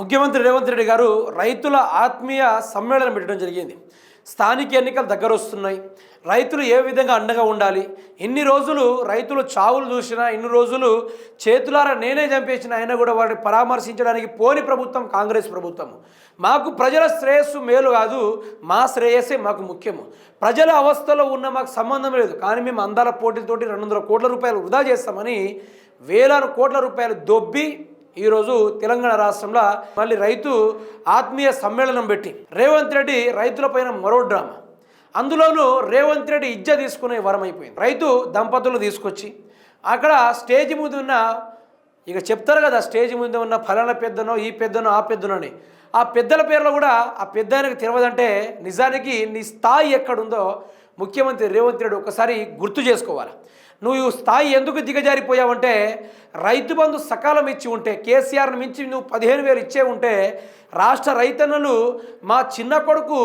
ముఖ్యమంత్రి రేవంత్ రెడ్డి గారు రైతుల ఆత్మీయ సమ్మేళనం పెట్టడం జరిగింది. స్థానిక ఎన్నికలు దగ్గర వస్తున్నాయి. రైతులు ఏ విధంగా అండగా ఉండాలి? ఎన్ని రోజులు రైతులు చావులు చూసినా ఎన్ని రోజులు చేతులారా నేనే చంపేసిన అయినా కూడా వారిని పరామర్శించడానికి పోని ప్రభుత్వం కాంగ్రెస్ ప్రభుత్వం మాకు ప్రజల శ్రేయస్సు మేలు కాదు మా శ్రేయస్సే మాకు ముఖ్యము. ప్రజల అవస్థలో ఉన్న మాకు సంబంధం లేదు. కానీ మేము అందాల పోటీతోటి రెండు వందల కోట్ల రూపాయలు వృధా చేస్తామని వేలాను కోట్ల రూపాయలు దొబ్బి ఈరోజు తెలంగాణ రాష్ట్రంలో మళ్ళీ రైతు ఆత్మీయ సమ్మేళనం పెట్టి రేవంత్ రెడ్డి రైతులపైన మరో డ్రామా. అందులోనూ రేవంత్ రెడ్డి ఇజ్జ తీసుకునే వరం అయిపోయింది. రైతు దంపతులు తీసుకొచ్చి అక్కడ స్టేజ్ ముందు ఉన్న ఇక చెప్తారు కదా స్టేజ్ ముందు ఉన్న ఫలానా పెద్దనో ఈ పెద్దనో ఆ పెద్దనో అని. ఆ పెద్దల పేర్లో కూడా ఆ పెద్ద ఆయనకు తెలియదంటే నిజానికి నీ స్థాయి ఎక్కడుందో ముఖ్యమంత్రి రేవంత్ రెడ్డి ఒకసారి గుర్తు చేసుకోవాలి? నువ్వు స్థాయి ఎందుకు దిగజారిపోయావంటే రైతు బంధు సకాలం ఇచ్చి ఉంటే కేసీఆర్ని మించి నువ్వు పదిహేను వేలు ఇచ్చే ఉంటే రాష్ట్ర రైతన్నలు మా చిన్న కొడుకు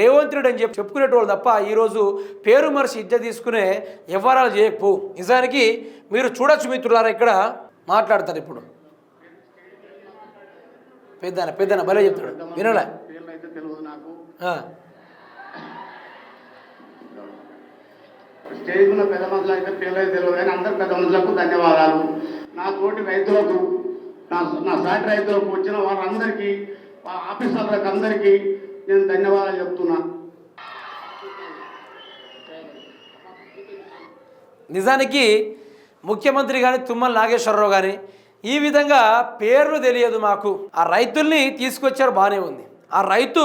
రేవంత్ రెడ్డి అని చెప్పి చెప్పుకునేటోళ్ళు తప్ప ఈరోజు పేరు మనిషి ఇజ్జ తీసుకునే వ్యవహారాలు చేయకపో నిజానికి మీరు చూడొచ్చు మిత్రులారా ఇక్కడ మాట్లాడతారు ఇప్పుడు. పెద్దన పెద్దన భలే చెప్తాడు వినలే? పేర్లు పెద్ద మనుషులు అయితే పిల్లలు తెలియదు కానీ అందరు పెద్ద మనుషులకు ధన్యవాదాలు. నా తోటి రైతులకు నా నా సాటి రైతులకు వచ్చిన వాళ్ళందరికీ ఆఫీసర్లకు అందరికీ నేను ధన్యవాదాలు చెప్తున్నా. నిజానికి ముఖ్యమంత్రి కానీ తుమ్మల నాగేశ్వరరావు కానీ ఈ విధంగా పేర్లు తెలియదు మాకు. ఆ రైతుల్ని తీసుకొచ్చారు బాగానే ఉంది. ఆ రైతు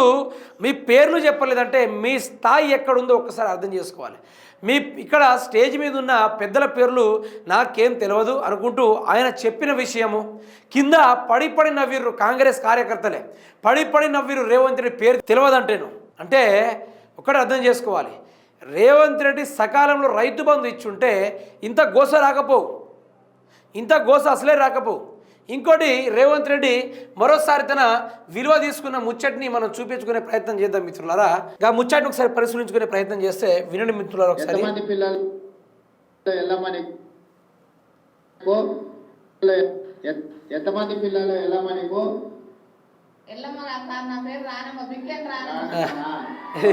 మీ పేర్లు చెప్పలేదంటే మీ స్థాయి ఎక్కడుందో ఒక్కసారి అర్థం చేసుకోవాలి. మీ ఇక్కడ స్టేజ్ మీద ఉన్న పెద్దల పేర్లు నాకేం తెలియదు అనుకుంటూ ఆయన చెప్పిన విషయము కింద పడి పడి నవ్విర్రు కాంగ్రెస్ కార్యకర్తలే పడి పడి నవ్విర్రు రేవంత్ రెడ్డి పేరు తెలియదంటేను అంటే ఒకటి అర్థం చేసుకోవాలి. రేవంత్ రెడ్డి సకాలంలో రైతు బంధు ఇచ్చుంటే ఇంత గోస రాకపోవు. ఇంత గోస అసలే రాకపోవు. ఇంకోటి రేవంత్ రెడ్డి మరోసారి తన విలువ తీసుకున్న ముచ్చటిని మనం చూపించుకునే ప్రయత్నం చేద్దాం మిత్రులారా. ఆ ముచ్చటిని ఒకసారి పరిశీలించుకునే ప్రయత్నం చేస్తే వినండి మిత్రులారా ఒకసారి. ఎంతమంది పిల్లలు ఎల్లమ్మ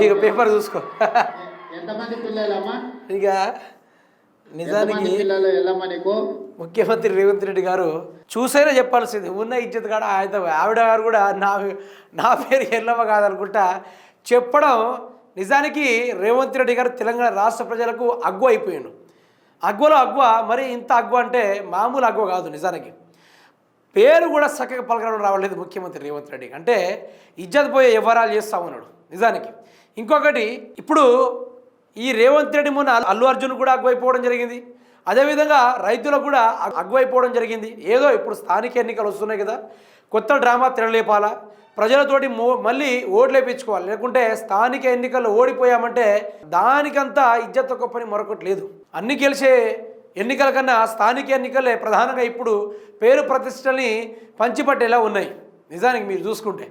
ఇక పేపర్ చూసుకో. ఎంతమంది పిల్లలమ్మా? ఇక నిజానికి ముఖ్యమంత్రి రేవంత్ రెడ్డి గారు చూసైనా చెప్పాల్సింది ఉన్న ఇజ్జత్ కాడ ఆయన ఆవిడ గారు కూడా నా నా పేరు ఎల్లమ్మ కాదనుకుంటా. చెప్పడం నిజానికి రేవంత్ రెడ్డి గారు తెలంగాణ రాష్ట్ర ప్రజలకు అగ్గు అయిపోయాడు. అగ్వలో అగ్వ మరి ఇంత అగ్వ అంటే మామూలు అగ్వ కాదు నిజానికి. పేరు కూడా చక్కగా పలకడం రావట్లేదు ముఖ్యమంత్రి రేవంత్ రెడ్డి అంటే ఇజ్జత్ పోయే వ్యవహారాలు చేస్తా ఉన్నాడు నిజానికి. ఇంకొకటి ఇప్పుడు ఈ రేవంత్ రెడ్డి మొన్న అల్లు అర్జున్ కూడా అగ్వైపోవడం జరిగింది. అదేవిధంగా రైతులకు కూడా అగ్వైపోవడం జరిగింది. ఏదో ఇప్పుడు స్థానిక ఎన్నికలు వస్తున్నాయి కదా. కొత్త డ్రామా తిరలేపాలా? ప్రజలతోటి మో మళ్ళీ ఓట్లు వేయించుకోవాలి లేకుంటే స్థానిక ఎన్నికల్లో ఓడిపోయామంటే దానికంతా ఇజ్జత్ గొప్పని పని మరొకటి లేదు. అన్ని గెలిచే ఎన్నికల కన్నా స్థానిక ఎన్నికలే ప్రధానంగా ఇప్పుడు పేరు ప్రతిష్టల్ని పంచిపట్టేలా ఉన్నాయి. నిజానికి మీరు చూసుకుంటే.